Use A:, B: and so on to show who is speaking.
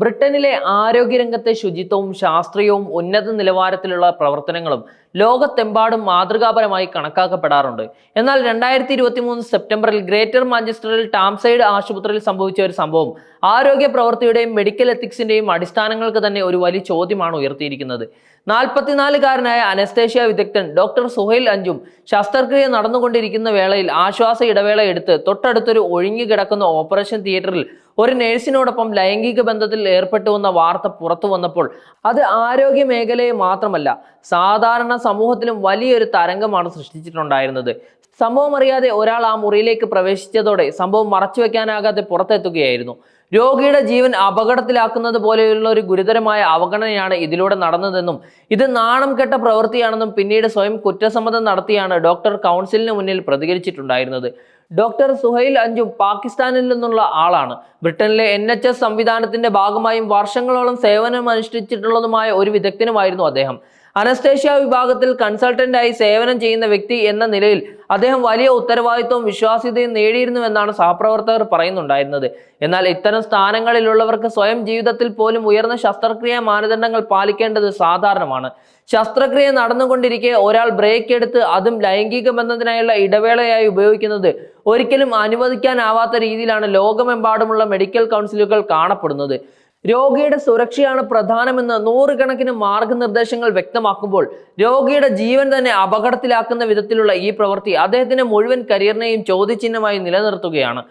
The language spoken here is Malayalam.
A: ബ്രിട്ടനിലെ ആരോഗ്യരംഗത്തെ ശുചിത്വവും ശാസ്ത്രീയവും ഉന്നത നിലവാരത്തിലുള്ള പ്രവർത്തനങ്ങളും ലോകത്തെമ്പാടും മാതൃകാപരമായി കണക്കാക്കപ്പെടാറുണ്ട്. എന്നാൽ രണ്ടായിരത്തി ഇരുപത്തി മൂന്ന് സെപ്റ്റംബറിൽ ഗ്രേറ്റർ മാഞ്ചസ്റ്ററിൽ ടാംസൈഡ് ആശുപത്രിയിൽ സംഭവിച്ച ഒരു സംഭവം ആരോഗ്യ പ്രവൃത്തിയുടെയും മെഡിക്കൽ എത്തിക്സിന്റെയും അടിസ്ഥാനങ്ങൾക്ക് തന്നെ ഒരു വലിയ ചോദ്യമാണ് ഉയർത്തിയിരിക്കുന്നത്. നാൽപ്പത്തിനാലുകാരനായ അനസ്തേഷ്യ വിദഗ്ധൻ ഡോക്ടർ സുഹൈൽ അഞ്ചും ശസ്ത്രക്രിയ നടന്നുകൊണ്ടിരിക്കുന്ന വേളയിൽ ആശ്വാസ ഇടവേള എടുത്ത് തൊട്ടടുത്തൊരു ഒഴിഞ്ഞു കിടക്കുന്ന ഓപ്പറേഷൻ തിയേറ്ററിൽ ഒരു നേഴ്സിനോടൊപ്പം ലൈംഗിക ബന്ധത്തിൽ ഏർപ്പെട്ടുവെന്ന വാർത്ത പുറത്തു വന്നപ്പോൾ അത് ആരോഗ്യ മേഖലയെ മാത്രമല്ല സാധാരണ സമൂഹത്തിലും വലിയൊരു തരംഗമാണ് സൃഷ്ടിച്ചിട്ടുണ്ടായിരുന്നത്. സംഭവം അറിയാതെ ഒരാൾ ആ മുറിയിലേക്ക് പ്രവേശിച്ചതോടെ സംഭവം മറച്ചുവെക്കാനാകാതെ പുറത്തെത്തുകയായിരുന്നു. രോഗിയുടെ ജീവൻ അപകടത്തിലാക്കുന്നത് പോലെയുള്ള ഒരു ഗുരുതരമായ അവഗണനയാണ് ഇതിലൂടെ നടന്നതെന്നും ഇത് നാണം കെട്ട പ്രവൃത്തിയാണെന്നും പിന്നീട് സ്വയം കുറ്റസമ്മതം നടത്തിയാണ് ഡോക്ടർ കൗൺസിലിന് മുന്നിൽ പ്രതികരിച്ചിട്ടുണ്ടായിരുന്നത്. ഡോക്ടർ സുഹൈൽ അഞ്ചും പാകിസ്ഥാനിൽ നിന്നുള്ള ആളാണ്. ബ്രിട്ടനിലെ എൻ എച്ച് എസ് സംവിധാനത്തിന്റെ ഭാഗമായും വർഷങ്ങളോളം സേവനം അനുഷ്ഠിച്ചിട്ടുള്ളതുമായ ഒരു വിദഗ്ധനുമായിരുന്നു അദ്ദേഹം. അനസ്തേഷ്യ വിഭാഗത്തിൽ കൺസൾട്ടന്റായി സേവനം ചെയ്യുന്ന വ്യക്തി എന്ന നിലയിൽ അദ്ദേഹം വലിയ ഉത്തരവാദിത്വവും വിശ്വാസ്യതയും നേടിയിരുന്നുവെന്നാണ് സഹപ്രവർത്തകർ പറയുന്നുണ്ടായിരുന്നത്. എന്നാൽ ഇത്തരം സ്ഥാനങ്ങളിലുള്ളവർക്ക് സ്വയം ജീവിതത്തിൽ പോലും ഉയർന്ന ശസ്ത്രക്രിയാ മാനദണ്ഡങ്ങൾ പാലിക്കേണ്ടത് സാധാരണമാണ്. ശസ്ത്രക്രിയ നടന്നുകൊണ്ടിരിക്കെ ഒരാൾ ബ്രേക്ക് എടുത്ത് അതും ലൈംഗിക ബന്ധത്തിനായുള്ള ഇടവേളയായി ഉപയോഗിക്കുന്നത് ഒരിക്കലും അനുവദിക്കാനാവാത്ത രീതിയിലാണ് ലോകമെമ്പാടുമുള്ള മെഡിക്കൽ കൗൺസിലുകൾ കാണപ്പെടുന്നത്. രോഗിയുടെ സുരക്ഷയാണ് പ്രധാനമെന്ന് നൂറുകണക്കിന് മാർഗനിർദ്ദേശങ്ങൾ വ്യക്തമാക്കുമ്പോൾ രോഗിയുടെ ജീവൻ തന്നെ അപകടത്തിലാക്കുന്ന വിധത്തിലുള്ള ഈ പ്രവൃത്തി അദ്ദേഹത്തിന്റെ മുഴുവൻ കരിയറിനെയും ചോദ്യചിഹ്നമായി നിലനിർത്തുകയാണ്.